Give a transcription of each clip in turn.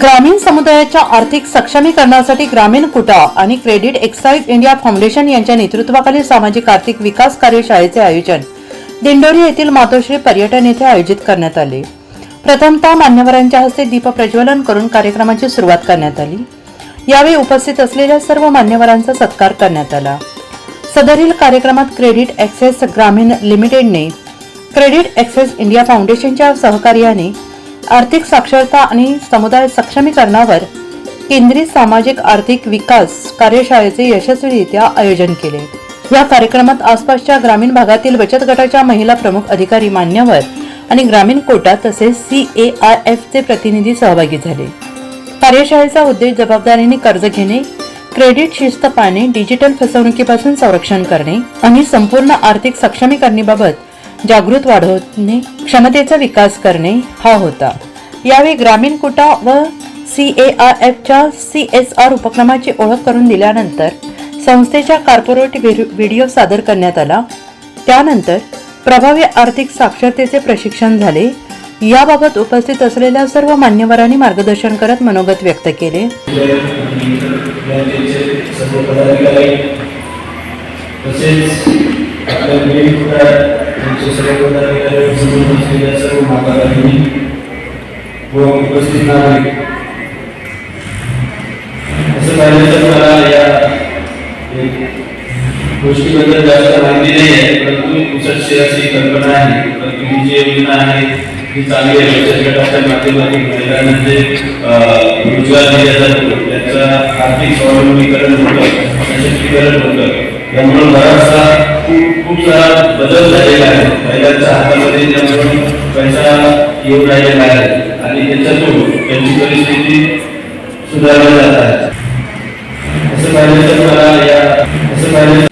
ग्रामीण समुदायाच्या आर्थिक सक्षमीकरणासाठी ग्रामीण कुटा आणि क्रेडिट एक्साईज इंडिया फाउंडेशन यांच्या नेतृत्वाखाली सामाजिक आर्थिक विकास कार्यशाळेचे आयोजन दिंडोरी येथील मातोश्री पर्यटन येथे आयोजित करण्यात आले. प्रथमतः मान्यवरांच्या हस्ते दीप प्रज्वलन करून कार्यक्रमाची सुरुवात करण्यात आली. यावेळी उपस्थित असलेल्या सर्व मान्यवरांचा सत्कार करण्यात आला. सदरील कार्यक्रमात क्रेडिट ॲक्सेस ग्रामीण लिमिटेडने क्रेडिट ॲक्सेस इंडिया फाउंडेशनच्या सहकार्याने आर्थिक साक्षरता आणि समुदाय सक्षमीकरणावर केंद्रित सामाजिक आर्थिक विकास कार्यशाळेचे यशस्वीरित्या आयोजन केले. या कार्यक्रमात आसपासच्या ग्रामीण भागातील बचत गटाच्या महिला प्रमुख अधिकारी मान्यवर आणि ग्रामीण कोटा तसेच सी ए आय एफ चे प्रतिनिधी सहभागी झाले. कार्यशाळेचा उद्देश जबाबदारीने कर्ज घेणे क्रेडिट शिस्त पाळणे डिजिटल फसवणुकीपासून संरक्षण करणे आणि संपूर्ण आर्थिक सक्षमीकरणीबाबत जागृत वाढवणे क्षमतेचा विकास करणे हा होता. यावेळी ग्रामीण कुटा व सी ए आर एफच्या सी एस आर उपक्रमाची ओळख करून दिल्यानंतर संस्थेच्या कॉर्पोरेट व्हिडिओ व्हिडिओ सादर करण्यात आला. त्यानंतर प्रभावी आर्थिक साक्षरतेचे प्रशिक्षण झाले. याबाबत उपस्थित असलेल्या सर्व मान्यवरांनी मार्गदर्शन करत मनोगत व्यक्त केले. तसेच सर्व असलेल्या सर्व व उपस्थित नागरिक असं पाहिलं तर मला या गोष्टीबद्दल जास्त माहिती नाही आहे परंतु कुशल अशी कल्पना आहे. परंतु ही जी योजना आहे ही चांगली आहे. बचत गटाच्या माध्यमातून महिलांना जे म्हणजे, रोजगार दिला जातो त्याचं आर्थिक स्वावलंबीकरण होतं सशक्तीकरण होतं. त्यामुळे बराचसा खूप सारा बदल झालेला आहे. महिलांच्या हातामध्ये त्यामुळे पैसा येऊ राहिलेला आहे आणि त्याच्यातून त्यांची परिस्थिती सुधारली जात आहे. असं पाहिजे तर मला या असं पाहिजे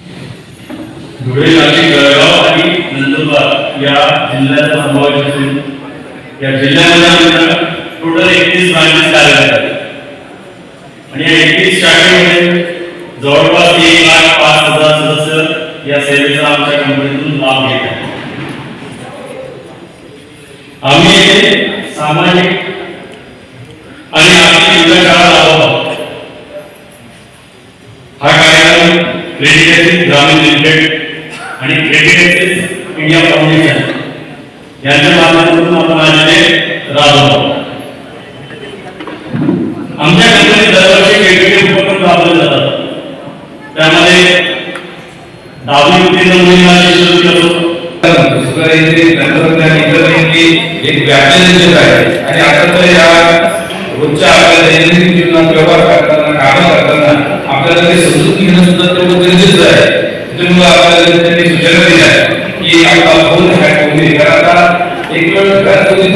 धुळे नाशिक जळगाव आणि नंदुरबार या जिल्ह्याचा समावेश असून या जिल्ह्यामध्ये टोटल एकतीस ब्रांचेस कार्यरत आहेत. आणि या एकतीस शाखेमध्ये जवळपास एक या सेवेचा आमच्या कंपनीतून लाभ घेत आहे. आम्ही सामाजिक आणि आर्थिक विकासाला लाभत आहोत. हा कार्यक्रम क्रेडिट ॲक्सेस ग्रामीण लिमिटेड आणि क्रेडिट ॲक्सेस इंडिया फाउंडेशन यांच्या माध्यमातून आपण आलेले राबवतो आमच्या कंपनीत दरवर्षी वेगवेगळे उपक्रम राबवले जातात त्यामध्ये दहावी उत्तीर्ण मुलींना शिष्यवृत्ती असो सुधारायचे तंत्रज्ञान इंटरनेटची एक व्यापलेलं जग आहे आणि आता तर या रोजच्या आपल्या दैनंदिन जीवनात व्यवहार करताना कामं करताना आपल्याला ते समजून घेणं सुद्धा तेवढं गरजेचं आहे. त्यामुळे आपल्याला त्यांनी सूचना दिल्या की आपला फोन हॅक होऊ नये. कारण आता एक वेळ घरात होती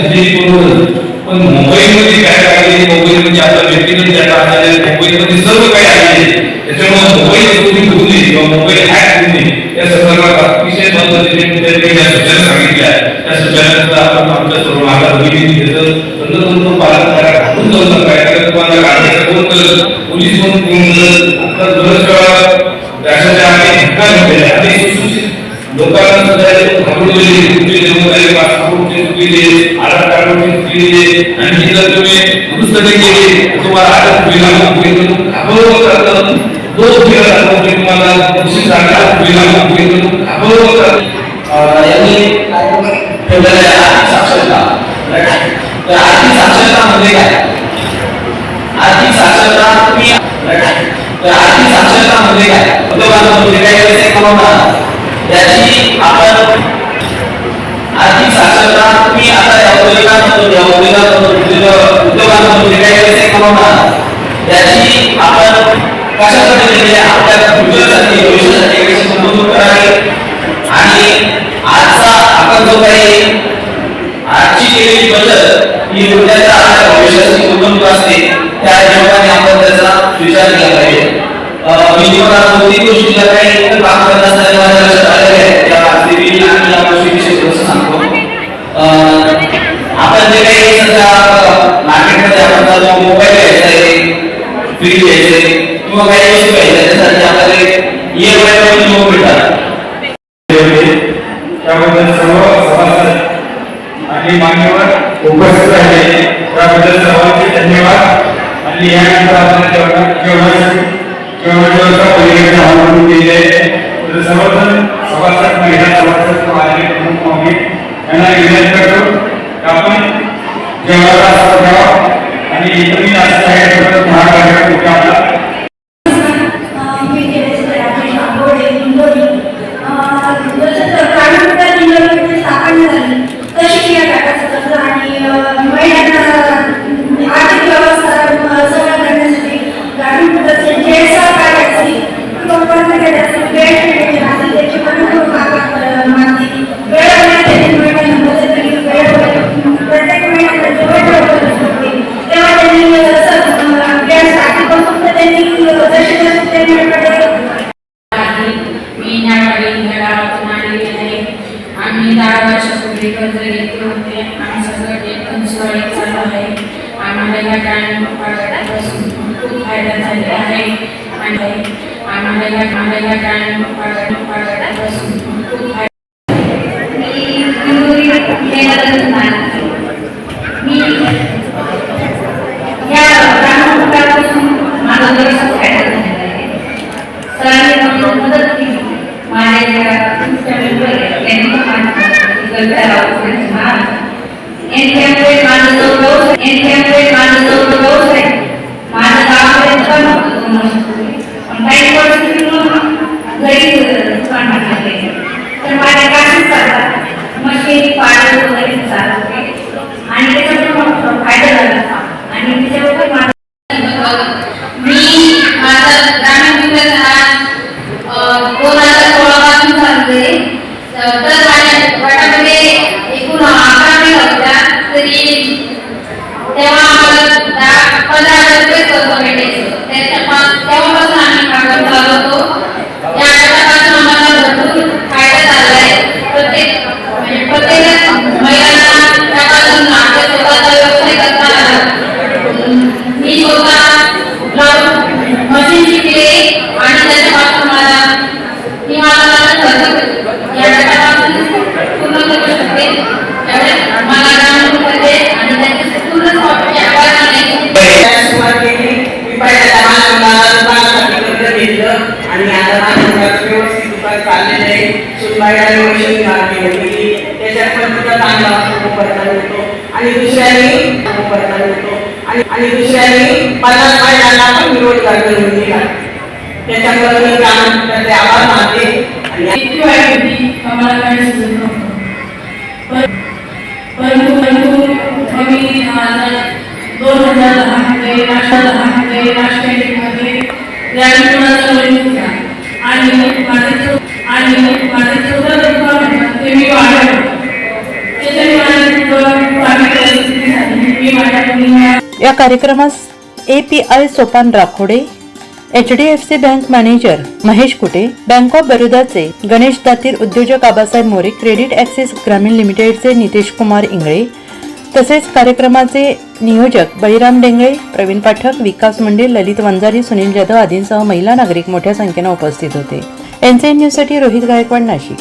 पण मोबाईलमध्ये काय काय मोबाईलमध्ये आपला व्यक्तिगत डेटा आलेला मोबाईलमध्ये सर्व काही आलेले त्याच्यामुळे मोबाईल चोरी होऊ नये किंवा मोबाईल हॅक होऊ नये या संदर्भात अतिशय पद्धतीने त्यांनी या सूचना सांगितल्या आहेत. त्या सूचनांचा आपण आमच्या सर्व माता भगिनी त्याचं तंतोतंत पालन करा घालून जाऊ नका एखाद्या तुम्हाला काढायचं कोण करत पोलीस म्हणून कोण करत आता बऱ्याच वेळा देशाच्या अनेक घटना घडलेल्या आहेत. अनेक सुशिक्षित लोकांना सुद्धा यातून घाबरवलेली तुमचे जन्मतारीख पासपोर्टचे चुकीले आधार कार्डचे चुकीले आणि जर तुम्ही दुरुस्त नाही तुम्हाला अटक होईल तुम्हाला यांनी ठेवलेलं साक्षरता तर आर्थिक साक्षरता म्हणजे काय? आर्थिक साक्षरता तुम्ही तर आर्थिक साक्षरता म्हणजे काय? उद्योगांना म्हणजे काय? पैसे कमवणार याची आपण आर्थिक साक्षरता तुम्ही आता या उद्योगांमध्ये या उद्योगांमध्ये उद्योगांना म्हणजे काय? पैसे कमवणार याची आपण कशासाठी म्हणजे आपल्या फ्युचरसाठी भविष्यासाठी कशी गुंतवणूक करावी आणि आजचा आपण जो काही आजची केलेली बचत ही उद्याच्या आपल्या भविष्याची गुंतवणूक असते. त्या हिशोबाने आपण त्याचा विचार केला पाहिजे. मी गोष्टीला काही काम करत असताना माझ्या लक्षात आहे. त्या आणि या गोष्टीविषयी थोडंसं सांगतो. अं, आपण जे काही सध्या मार्केटमध्ये आपण मोबाईल घ्यायचा आहे फ्रीज घ्यायचे किंवा काही वस्तू घ्यायच्या त्यासाठी आपल्याला ई एम लोन मिळतात त्याबद्दल सर्व सभासद आणि मान्यवर उपस्थित राहिले त्याबद्दल सर्वांचे धन्यवाद. आणि यानंतर आपण जेवणा जेवणासाठी जेवणाची व्यवस्था तर सर्वजण सभासद महिला सभासद प्रमुख पाहुणे यांना विनंती करतो आपण जेवणाचा आणि इतरही आहे कर्ज घेतले होते आम्ही सगळं एकदम सुरळीत चालू आहे. आम्हाला या काळापासून खूप फायदा झाला आहे. आणि आम्हाला या आम्हाला या काळापासून खूप फायदा enhancement आणि दुसऱ्यांनी पन्नास महिलांना पण विरोध रोजगार करून दिला त्याच्यामुळे मी त्यानंतर आभार मानते. परंतु परंतु मी दोन हजार दहामध्ये नाश्ता दहामध्ये नाश्ता मध्ये ग्रामीणचा वडील होता. आणि माझे आणि माझे चौदा दुकान ते मी वाढवलं. त्याच्यामुळे माझी परिस्थिती झाली. मी माझ्या मुलींना या कार्यक्रमास A P I Sopan Rakhode H D F C bank manager Mahesh Kute bank of बरोदाचे Ganesh Datir उद्योजक आबासाहेब मोरे क्रेडिट ॲक्सिस ग्रामीण लिमिटेडचे नितेश कुमार इंगळे तसेच कार्यक्रमाचे नियोजक बळीराम डेंगळे प्रवीण पाठक विकास मंडे ललित वंजारी सुनील जाधव आदींसह महिला नागरिक मोठ्या संख्येनं उपस्थित होते. एनसीएन न्यूजसाठी रोहित गायकवाड नाशिक.